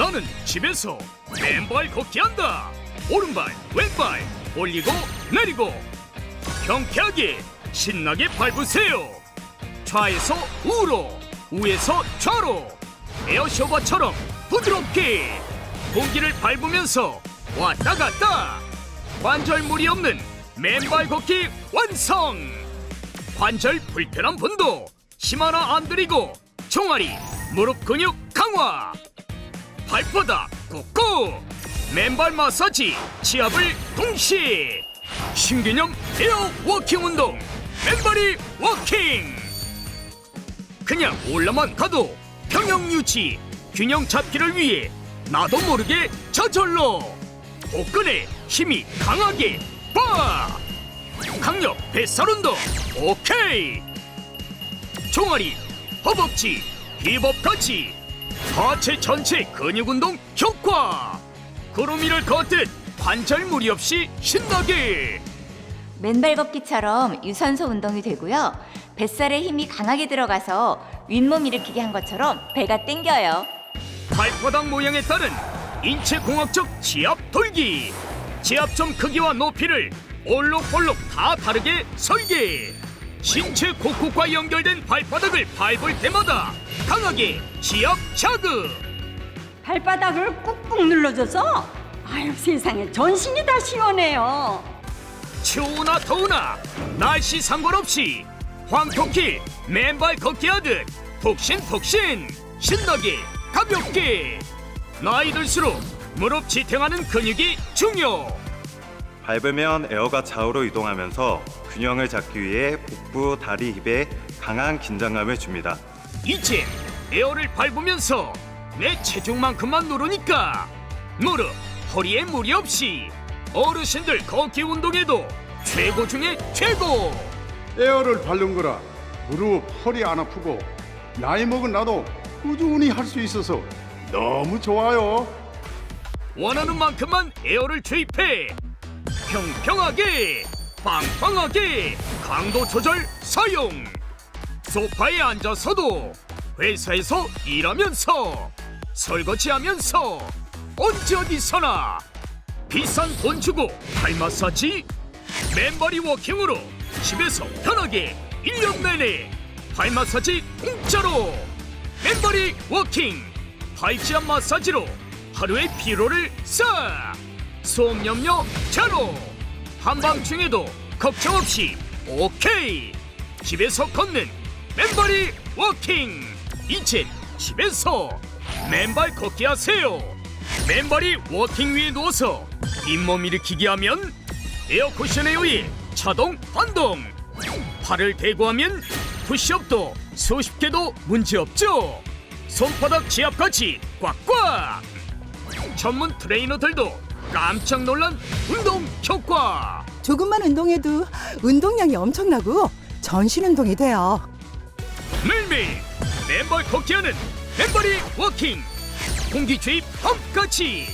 나는 집에서 맨발 걷기 한다. 오른발, 왼발 올리고 내리고 경쾌하게 신나게 밟으세요. 좌에서 우로, 우에서 좌로 에어쇼버처럼 부드럽게 공기를 밟으면서 왔다 갔다 관절 무리 없는 맨발 걷기 완성. 관절 불편한 분도 힘 하나 안 들이고 종아리, 무릎 근육 강화. 발바닥 꾹꾹 맨발 마사지 치압을 동시에 신개념 에어 워킹 운동 맨발이 워킹! 그냥 올라만 가도 평형 유지 균형 잡기를 위해 나도 모르게 저절로 복근에 힘이 강하게 빠! 강력 뱃살 운동 오케이! 종아리 허벅지 힙업까지 하체 전체 근육 운동 효과 구름 위를 걷듯 관절 무리 없이 신나게 맨발 걷기처럼 유산소 운동이 되고요. 뱃살에 힘이 강하게 들어가서 윗몸 일으키기 한 것처럼 배가 땡겨요. 발바닥 모양에 따른 인체 공학적 지압 돌기 지압점 크기와 높이를 올록볼록 다 다르게 설계 신체 곳곳과 연결된 발바닥을 밟을 때마다 강하게 지압 자극. 발바닥을 꾹꾹 눌러줘서 아유 세상에 전신이 다 시원해요. 추우나 더우나 날씨 상관없이 황토길 맨발 걷기 하듯 폭신폭신 신나게 가볍게. 나이 들수록 무릎 지탱하는 근육이 중요. 밟으면 에어가 좌우로 이동하면서 균형을 잡기 위해 복부, 다리, 힙에 강한 긴장감을 줍니다. 이제 에어를 밟으면서 내 체중만큼만 누르니까 무릎, 허리에 무리 없이 어르신들 걷기 운동에도 최고 중에 최고 에어를 바른 거라 무릎, 허리 안 아프고 나이 먹은 나도 꾸준히 할 수 있어서 너무 좋아요. 원하는 만큼만 에어를 투입해 평평하게 빵빵하게 강도 조절 사용. 소파에 앉아서도 회사에서 일하면서 설거지하면서 언제 어디서나 비싼 돈 주고 발 마사지 맨발이 워킹으로 집에서 편하게 1년 내내 발 마사지 공짜로. 맨발이 워킹 발지압 마사지로 하루의 피로를 싹 소음염려 제로 한밤중에도 걱정 없이 오케이 집에서 걷는 맨발이 워킹! 이젠 집에서 맨발 걷기 하세요! 맨발이 워킹 위에 누워서 잇몸 일으키기 하면 에어쿠션에 의해 자동 반동! 팔을 대고 하면 푸시업도 수십 개도 문제없죠! 손바닥 지압까지 꽉꽉! 전문 트레이너들도 깜짝 놀란 운동 효과. 조금만 운동해도 운동량이 엄청나고 전신 운동이 돼요. 매일매일 맨발 걷기 하는 맨발이 워킹. 공기 주입 펌까지.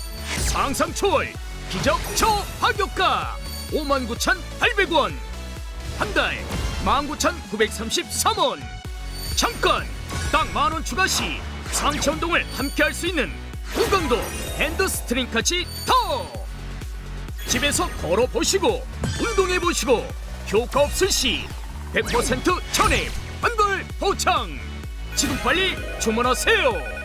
상상 초월 기적 초하격가 59,800원. 한 달 19,933원. 잠깐 딱 만원 추가 시 상체 운동을 함께 할 수 있는 고강도 핸드 스트링까지 더 집에서 걸어 보시고 운동해 보시고 효과 없을 시 100% 전액 환불 보장 지금 빨리 주문하세요.